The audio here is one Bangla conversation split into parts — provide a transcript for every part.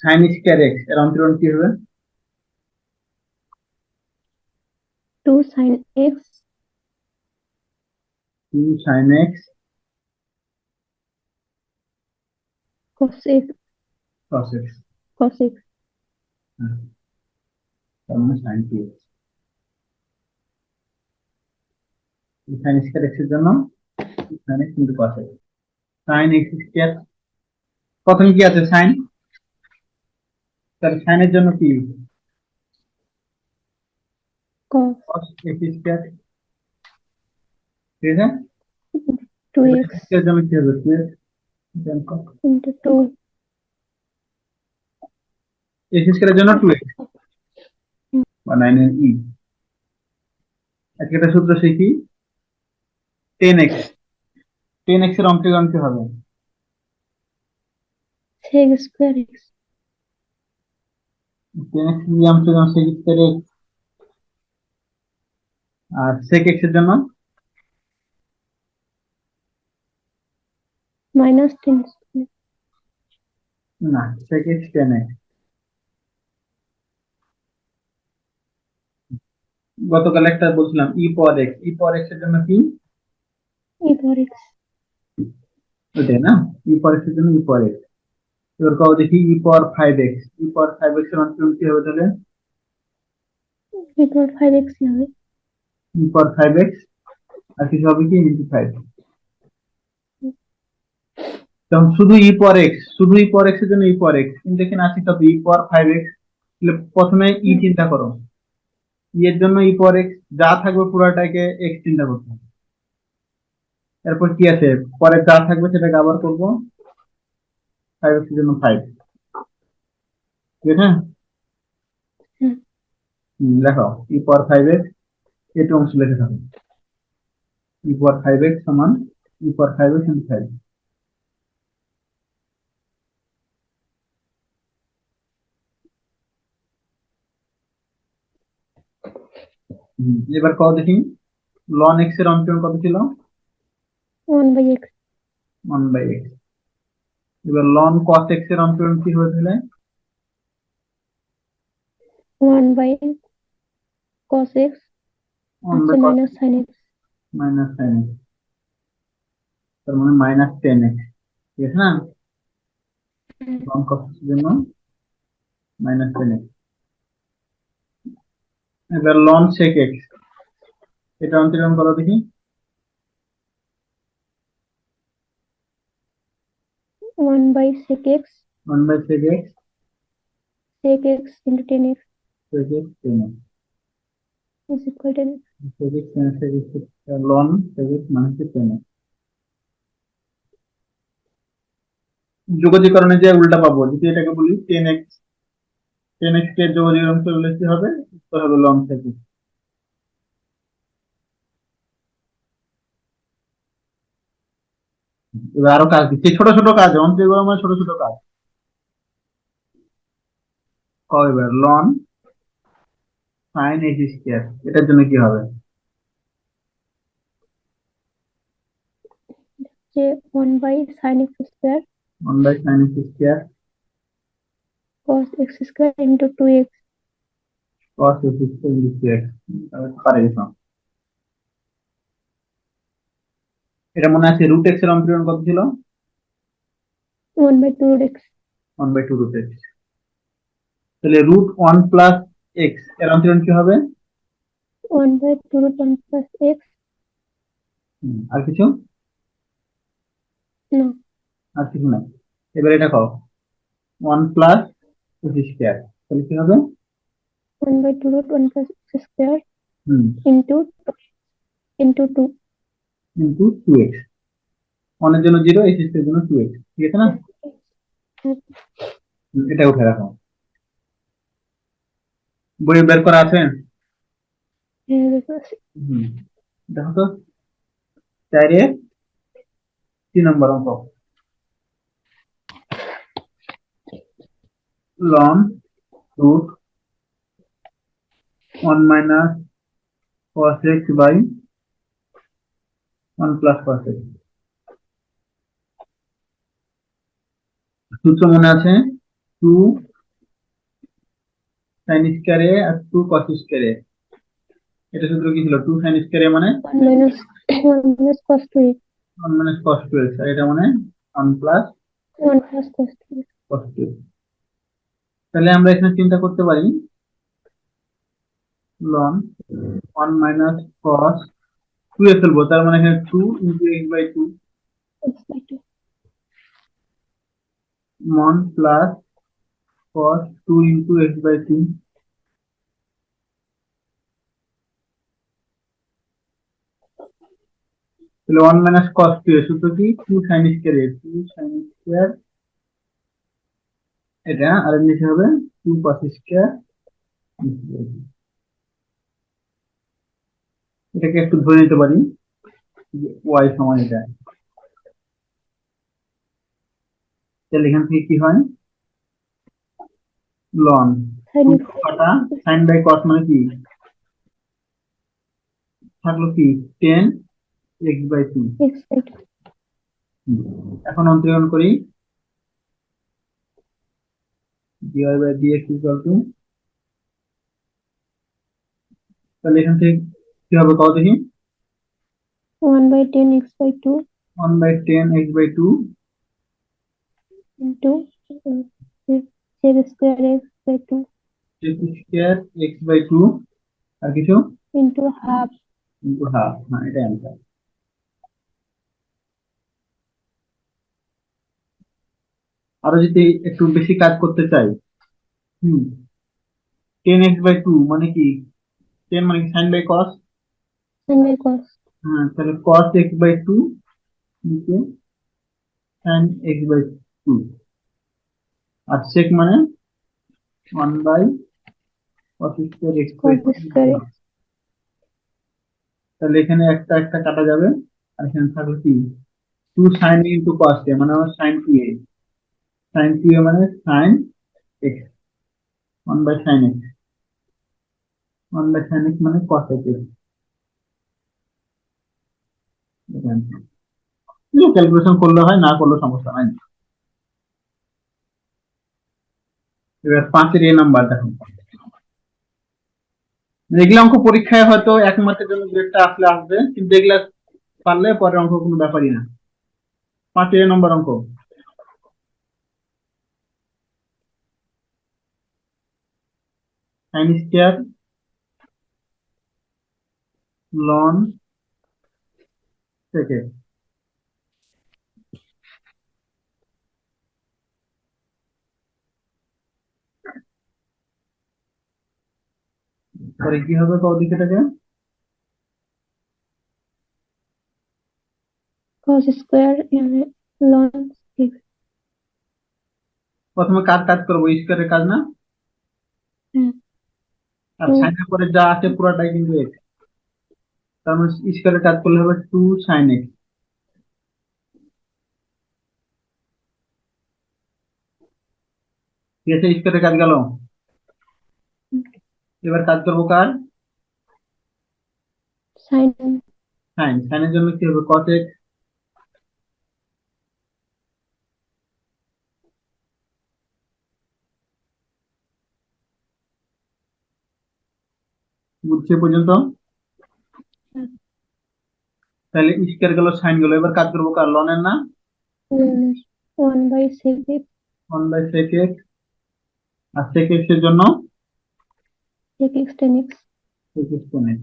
সাইন স্কয়ার এক্সের অন্তরণ কি হবে two sine x two sine x cos x cos x cos x তার মানে sine two x sine square এক্সের জন্য sine x into cos x sine x square প্রথমে কি আছে সাইন তাহলে সাইনের জন্য কি কস cos x স্কয়ার ঠিক আছে টু এক্স x এর জন্য কি হবে 2x then cos into two x স্কয়ারের জন্য 2x বা 9 এর e একটা সূত্র শিখি 10x 10x এর অন্তর্গণ কি হবে সেক স্কোয়ার এক্স 10x এর অন্তর্গণ sec স্কয়ার x আর sec x এর জন্য? মাইনাস টেন না sec x 10x গতকাল একটা বলছিলাম পাওয়ার x e পাওয়ার x এর জন্য কি? ই পাওয়ার এক্স ওটাই না? ই পাওয়ার এক্সের জন্য ই পাওয়ার এক্স এবার কাউ দেখি e power five x e power five এক্সের অন্তরণ কি হবে তাহলে? ই পাওয়ার ফাইভ এক্স হবে? ই পাওয়ার ফাইভ এক্স আর কিছু হবে কি? ইন্টু ফাইভ তখন শুধু ই পাওয়ার এক্স শুধু ই পাওয়ার এক্সের জন্য ই পাওয়ার এক্স কিন্তু এখানে আছে কত ই পাওয়ার ফাইভ এক্স তাহলে প্রথমে ই চিন্তা করো। ই এর জন্য ই পাওয়ার এক্স যা থাকবে পুরোটাকে এক্স চিন্তা করতে হবে। এরপর কি আছে? পরে যা থাকবে সেটাকে আবার করব। ফাইভ এক্সের জন্য ফাইভ ঠিক আছে হুম। হুম, লেখো ই পাওয়ার ফাইভ এক্স এটা অংশ লিখে থাকো ই পাওয়ার ফাইভ এক্স সমান e power five x into five hmm, এবার কত দেখি লন এক্সের অন্তরণ কত ছিল one by x one by x এবার লন কস এক্সের অন্তরণ কি হয়েছিল one by cos x one আছে by minus sine x minus তার মানে মাইনাস টেন এক্স ঠিক আছে না লন কস এর জন্য মাইনাস টেন এক্স এবার লন সেক এক্স এটা অন্তরণ করো দেখি। One by sec x one by sec x sec x into ten x sec x ten x is equal ten sec x minus sec x loan sec x minus ten x যোগাযোগকরণে যে উল্টা পাবো যদি এটাকে বলি টেন এক্স টেন এক্স কে যোগাযোগকরণ করলে কি হবে? উত্তর হবে লন সেক এবার আরও কাজ দিচ্ছি। ছোট ছোট কাজ অন্তর্গণ মানে ছোট ছোট কাজ। কবে এবার? লন সাইন এক্স স্কয়ার। এটার জন্য কি হবে? যে one by sine x square. One by sine x square. Cos x square into two x. cos x square into x পারে গেছিলাম। এটা মনে আছে রুট এক্সের অন্তরণ কত ছিল? One by two x one by two root x তাহলে রুট ওয়ান প্লাস এক্সের অন্তরণ কি হবে? One by two root one plus x আর কিছু? না আর কিছু নাই। এবার এটা খাও ওয়ান প্লাস এক্স স্কয়ার তাহলে কি হবে? One by two root one plus x square hmm. Into into two into two x অনের জন্য জিরো এক্সের জন্য টু এক্স ঠিক আছে না? এটা উঠে রাখো। বইয়ে বের করা আছে? দেখো তো। চারে তিন নম্বর অঙ্ক। Loan root one minus cos x by 1 plus percent সূত্র মনে আছে? টু সাইন স্কয়ারে আর টু কস স্কয়ারে এটা সূত্র কি ছিল? টু সাইন স্কয়ারে মানে? Minus cos two minus cos two আর এটা মানে one plus one plus cos two cos two তাহলে আমরা এখানে চিন্তা করতে পারি। Loan one minus cos two এ ফেলব, তার মানে এখানে two into x by two x one plus cos two into x by two তাহলে ওয়ান মাইনাস কস টু এর সূত্র কি? টু সাইন স্কয়ার এর টু সাইন স্কয়ার এটা, আর এর নিচে হবে টু কস স্কয়ার এটাকে একটু ধরে নিতে পারি। ওয়াই সমান এটা। তাহলে এখান থেকে কি হয়? লন কটা সাইন বাই কস মানে কি? থাকল কি? টেন এক্স বাই টু এখন অন্তরীকরণ করি। dy by dx equal to তাহলে এখান থেকে কি হবে কত দেখি? one by ten x by two one by tan x by two. into uh, sec square x by two square x by two. আর কিছু? into half ইন্টু হাফ হ্যাঁ এটা অ্যান্সার। আরও যদি একটু বেশি কাজ করতে চাই হুম টেন এক্স বাই টু মানে কি? টেন মানে কি সাইন বাই কস? হ্যাঁ তাহলে cos x বাই টু নিচে sin x বাই টু আর sec মানে one by cos square x by cos square x তাহলে এখানে একটা একটা কাটা যাবে আর এখানে থাকবে কি two sine into cos a মানে আমার sine two a sine two a মানে sine x one by sine x one by sine x মানে cos x ক্যালকুলেশন করলে হয়, না করলে সমস্যা নাই এবার পাঁচের এ নাম্বার দেখো এগুলো অঙ্ক পরীক্ষায় হয়তো এক মাসের জন্য গ্রেডটা আসলে আসবে, কিন্তু এগুলা পারলে পরের অঙ্ক কোনো ব্যাপারই না। পাঁচের এ নম্বর অঙ্ক। সাইন স্কয়ার লন থেকে পরে কি হবে কত দিকে থেকে cos square and ln x প্রথমে কাজ কাজ করব স্কোয়ারের কাজ না হুম। আর হুম। সাইনের পরে যা আছে পুরোটাই কিন্তু এক্স তার মানে কাজ করলে হবে টু সাইন এক্স ঠিক আছে স্কোয়ারের কাজ গেল? এবার কাজ করব কার? সাইন সাইনের জন্য কি হবে? কট এক্স বুঝছে পর্যন্ত। তাহলে স্কোয়ার গেল সাইন গেল। এবার কাজ করব কার? লনের না? minus one by sec x one by sec x R sec এক্সের জন্য? sec x tan x sec x. কোণে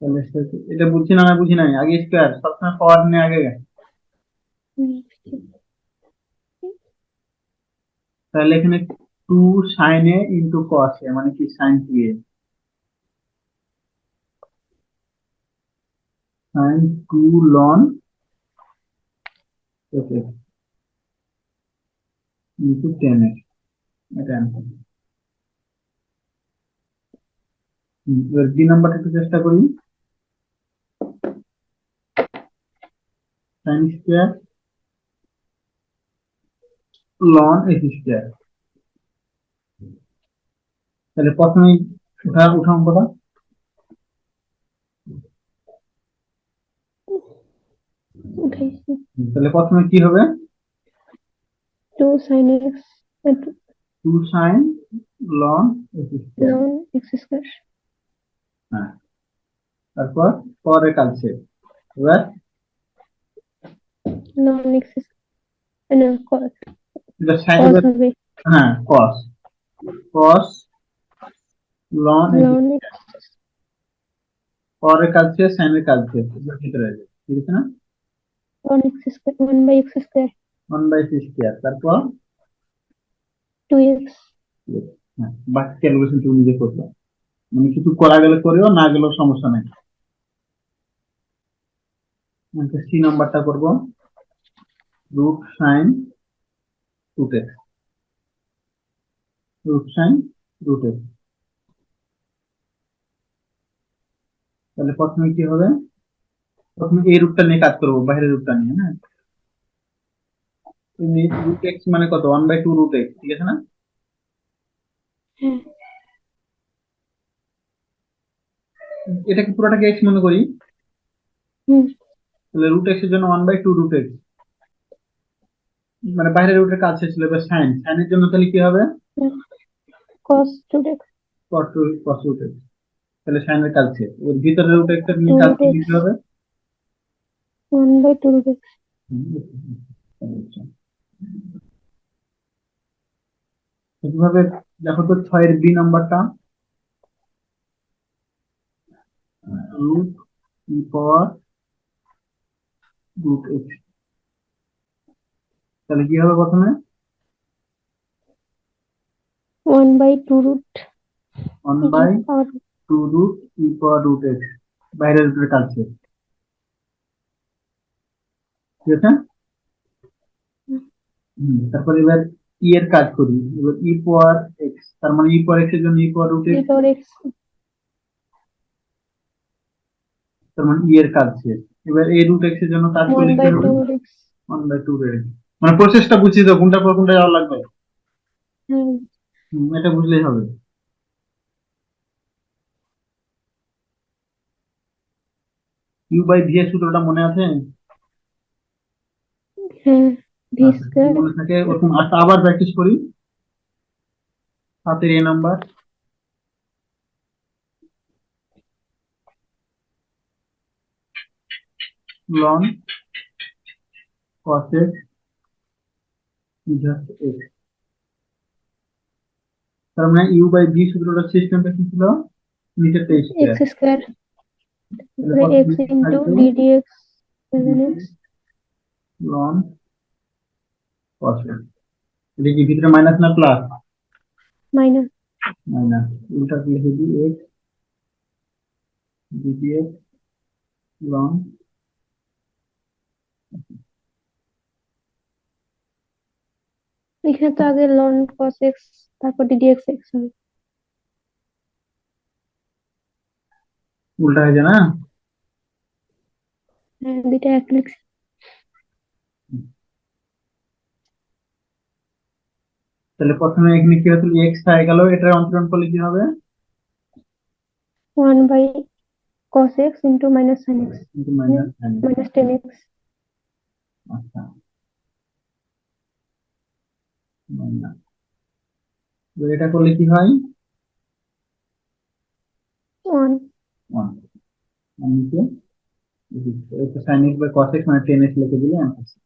তাহলে sec- এটা বুঝছি না না বুঝি নাই? আগে স্কোয়ার সবসময় পাওয়ার নিয়ে আগে। তাহলে এখানে two sine a into cos a মানে কি sine two a? Sine two ln into tan a এটা। এবার বি নাম্বারটা একটু চেষ্টা করি। Sine square ln x square তাহলে প্রথমেই উঠা উঠা অঙ্কটা তাহলে প্রথমে কি হবে? Two sine x two sine ln x square. Ln x square. হ্যাঁ। তারপর পরে কালছে এবার লন এক্স না কস এটা সাইন হবে। হ্যাঁ cos cos লন পরে কালছে সাইনের কালছে এগুলো ভিতরে আছে ঠিক আছে না? Ln x square one by x square one by C square তারপর? টু এক্স হ্যাঁ বাকি ক্যালকুলেশন তুমি নিজে করবে মানে কিছু করা গেলে করেও না গেলেও সমস্যা নেই। সি নাম্বারটা করব। Root sine root x root sine root x তাহলে প্রথমে কি হবে? প্রথমে এই রুটটা নিয়ে কাজ করব বাইরের রুটটা নিয়ে হ্যাঁ রুট এক্স মানে কত? One by two root x ঠিক আছে না? এটাকে পুরোটাকে এক্স মনে করি। হুম। তাহলে রুট এক্সের জন্য one by two root x মানে বাইরের রুটের কাজ শেষ ছিল এবার সাইন সাইনের জন্য তাহলে কি হবে? Cos two x cos two cos root x তাহলে কাজ শেষ ওর ভিতরে এক্সের নিয়ে কাজ কি দিতে হবে। One by two root x দেখো তো ছয়ের বি নাম্বারটা। Root e power root x তাহলে কি হবে প্রথমে? One by two root one by root e power root x বাইরের রুটের কাজ শেষ ঠিক আছে তারপর এবার ই এর কাজ করি। এবার ই পাওয়ার এক্স তার মানে ই পাওয়ার এক্সের জন্য ই পাওয়ার রুট এক্স তার মানে ই এর কাজ শেষ। এবার এই রুট এক্সের জন্য কাজ করলে কি হবে two root x one by two রে মানে প্রসেসটা বুঝিয়ে দাও কোনটা পর কোনটা যাওয়া লাগবে? হুম, এটা বুঝলেই হবে। ইউ বাই ভি এর সূত্রটা মনে আছে? হ্যাঁ ভি আচ্ছা, স্কোয়ার মনে থাকে ওরকম আচ্ছা আবার প্র্যাকটিস করি। হাতের A number ln cos x just x তার মানে ইউ বাই ভি সূত্রটার সিস্টেমটা কি ছিল? নিচের তেইশ এক্স স্কোয়ার তারপরে x into d d x seven x ln cos x এটা কি ভিতরে মাইনাস না প্লাস মাইনাস মাইনাস উল্টা লিখে দিই x. Dx লন এখানে তো আগে লন কস এক্স তারপর ডিডি এক্স এক্স হবে উল্টা হয়ে যায় না? হ্যাঁ দুইটা এক লিখছি তাহলে প্রথমে এখানে কি হতো x হয়ে গেল এটার অন্তরণ করলে কি হবে? One by cos x into minus x কিন্তু মাইনাস মাইনাস টেন এক্স আচ্ছা। এটা করলে কি হয়? ওয়ান ওয়ান আর নিচে এটা sine x by cos x মানে টেন এক্স লিখে দিলে অ্যান্সার